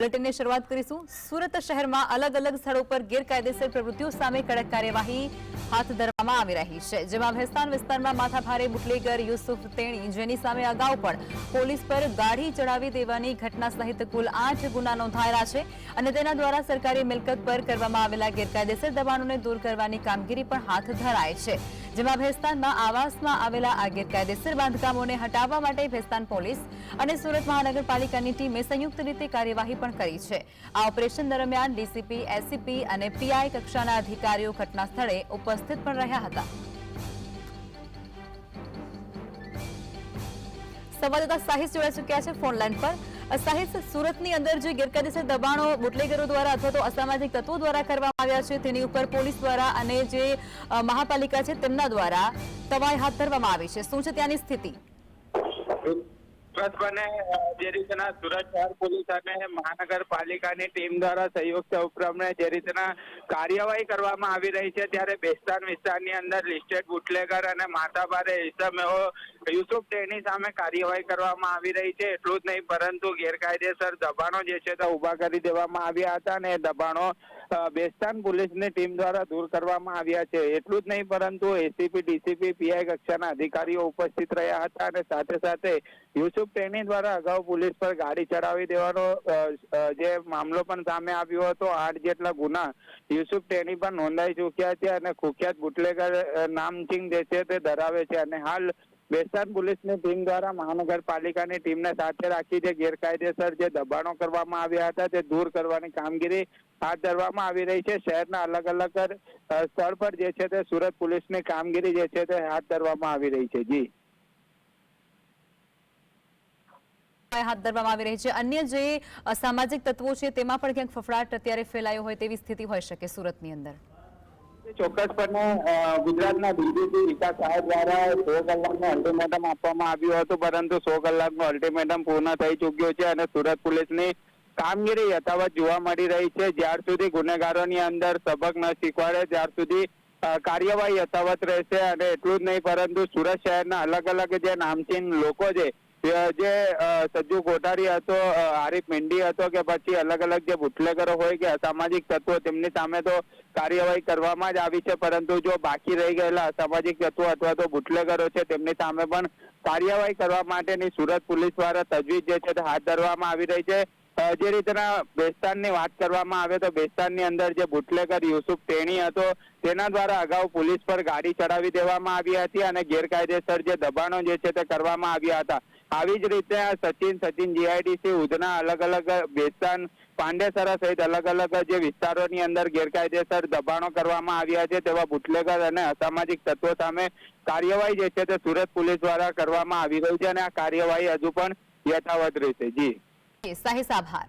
બુલેટિનની શરૂઆત કરીશું. સુરત શહેરમાં અલગ અલગ સ્થળો પર ગેરકાયદેસર પ્રવૃત્તિઓ સામે કડક કાર્યવાહી હાથ ધરવામાં આવી રહી છે. જેમાં ભેસ્તાન વિસ્તારમાં માથાભારે બુટલેગર, યુસુફ તેણી જેની સામે અગાઉ પણ પોલીસ પર ગાડી ચડાવી દેવાની ઘટના સહિત કુલ આઠ ગુના નોંધાયેલા છે અને તેના દ્વારા સરકારી મિલકત પર કરવામાં આવેલા ગેરકાયદેસર દબાણોને દૂર કરવાની કામગીરી પણ હાથ ધરાય છે. જેમાં ભેસ્તાનમાં આવાસમાં આવેલા આ ગેરકાયદેસર બાંધકામોને હટાવવા માટે ભેસ્તાન પોલીસ અને સુરત મહાનગરપાલિકાની ટીમે સંયુક્ત રીતે કાર્યવાહી પણ કરી છે. આ ઓપરેશન દરમિયાન ડીસીપી એસીપી અને પીઆઈ કક્ષાના અધિકારીઓ ઘટના સ્થળે ઉપસ્થિત પણ રહ્યા હતા. સંવાદદાતા સાહિત જોડાઈ ચૂક્યા છે ફોન લાઈન પર. અ, સુરતની અંદર જે ગેરકાયદેસર દબાણો બુટલેગરો દ્વારા અથવા તો અસામાજિક તત્વો દ્વારા કરવામાં આવ્યા છે તેની ઉપર પોલીસ દ્વારા અને જે મહાપાલિકા છે તેમના દ્વારા તવાઈ હાથ ધરવામાં આવી છે. શું છે ત્યાંની સ્થિતિ? અ, જે રીતના સુરત શહેર પોલીસ અને મહાનગરપાલિકાની ટીમ દ્વારા સંયુક્ત ઉપક્રમે જે રીતના કાર્યવાહી કરવામાં આવી રહી છે ત્યારે બેસ્તાન વિસ્તારની અંદર લિસ્ટેડ બુટલેગર અને માથાભારે ઇસમેઓ યુસુફ તેની સામે કાર્યવાહી કરવામાં આવી રહી છે. એટલું જ નહીં, પરંતુ ગેરકાયદેસર દબાણો જે છે તે ઊભા કરી દેવામાં આવ્યા હતા અને દબાણો બેસ્તાન પોલીસની ટીમ દ્વારા દૂર કરવામાં આવ્યા છે. એટલું જ નહીં, પરંતુ એસીપી ડીસીપી પીઆઈ કક્ષાના અધિકારીઓ ઉપસ્થિત રહ્યા હતા અને સાથે સાથે યુસુફ તેની દ્વારા અગાઉ પોલીસ પર ગાડી ચડાવી દેવાનો જે મામલો પણ સામે આવ્યો હતો. આઠ જેટલા ગુના યુસુફ ટેની પણ નોંધાઈ ચૂક્યા છે અને કુખ્યાત બુટલેગર અ, જે છે તે ધરાવે છે અને હાલ વેસ્ટર્ન પોલીસની ટીમ દ્વારા મહાનગરપાલિકાની ટીમને સાથે રાખી જે ગેરકાયદેસર જે દબાણો કરવામાં આવ્યા હતા તે દૂર કરવાની કામગીરી હાથ ધરવામાં આવી રહી છે. શહેરના અલગ અલગ સ્થળ પર જે છે તે સુરત પોલીસની કામગીરી જે છે તે હાથ ધરવામાં આવી રહી છે. જી. હાથ ધરવામાં આવી રહી છે. અન્ય જે સામાજિક તત્વો છે, તેમાં પણ ક્યાંક ફફડાટ અત્યારે ફેલાયો હોય તેવી સ્થિતિ હોઈ શકે સુરતની અંદર. ચોક્કસપણે ગુજરાતના ડીજીપી વિકાસ સાહેબ દ્વારા સો કલાકનું અલ્ટિમેટમ આપવામાં આવ્યું હતું, પરંતુ સો કલાકનું અલ્ટિમેટમ પૂર્ણ થઈ ચૂક્યું છે અને સુરત પોલીસની કામગીરી યથાવત જોવા મળી રહી છે. જ્યાર સુધી ગુનેગારોની અંદર સબક ન શીખવાડે, ત્યાર સુધી કાર્યવાહી યથાવત રહેશે અને એટલું જ નહીં, પરંતુ સુરત શહેરના અલગ અલગ જે નામચીન લોકો છે જે સજ્જુ કોઠારી હતો અ, મેંડી હતો કે પછી અલગ અલગ જે બુટલેગરો હોય કે અસામાજિક તત્વો તેમની સામે તો કાર્યવાહી કરવામાં જ આવી છે. પરંતુ જો બાકી રહી ગયેલા અસામાજિક તત્વો અથવા તો બુટલેગરો છે તેમની સામે પણ કાર્યવાહી કરવા માટેની સુરત પોલીસ દ્વારા તજવીજ જે છે હાથ ધરવામાં આવી રહી છે. જે રીતના બેસ્તાનની વાત કરવામાં આવે તો બેસ્તાનની અંદર જે બુટલેકર યુસુફ તેણી હતો, તેના દ્વારા અગાઉ પોલીસ પર ગાડી ચડાવી દેવામાં આવી હતી અને ગેરકાયદેસર જે દબાણો જે છે તે કરવામાં આવ્યા હતા. આવી જ રીતે સચિન સચિન જીઆઈડીસી ઉધના અલગ અલગ બેસ્તાન, પાંડેસરા સહિત અલગ અલગ જે વિસ્તારોની અંદર ગેરકાયદેસર દબાણો કરવામાં આવ્યા છે, તેવા બુટલેગર અને અસામાજિક તત્વો સામે કાર્યવાહી જે છે તે સુરત પોલીસ દ્વારા કરવામાં આવી રહી છે અને આ કાર્યવાહી હજુ પણ યથાવત રહેશે. જી. સાહિસ આભાર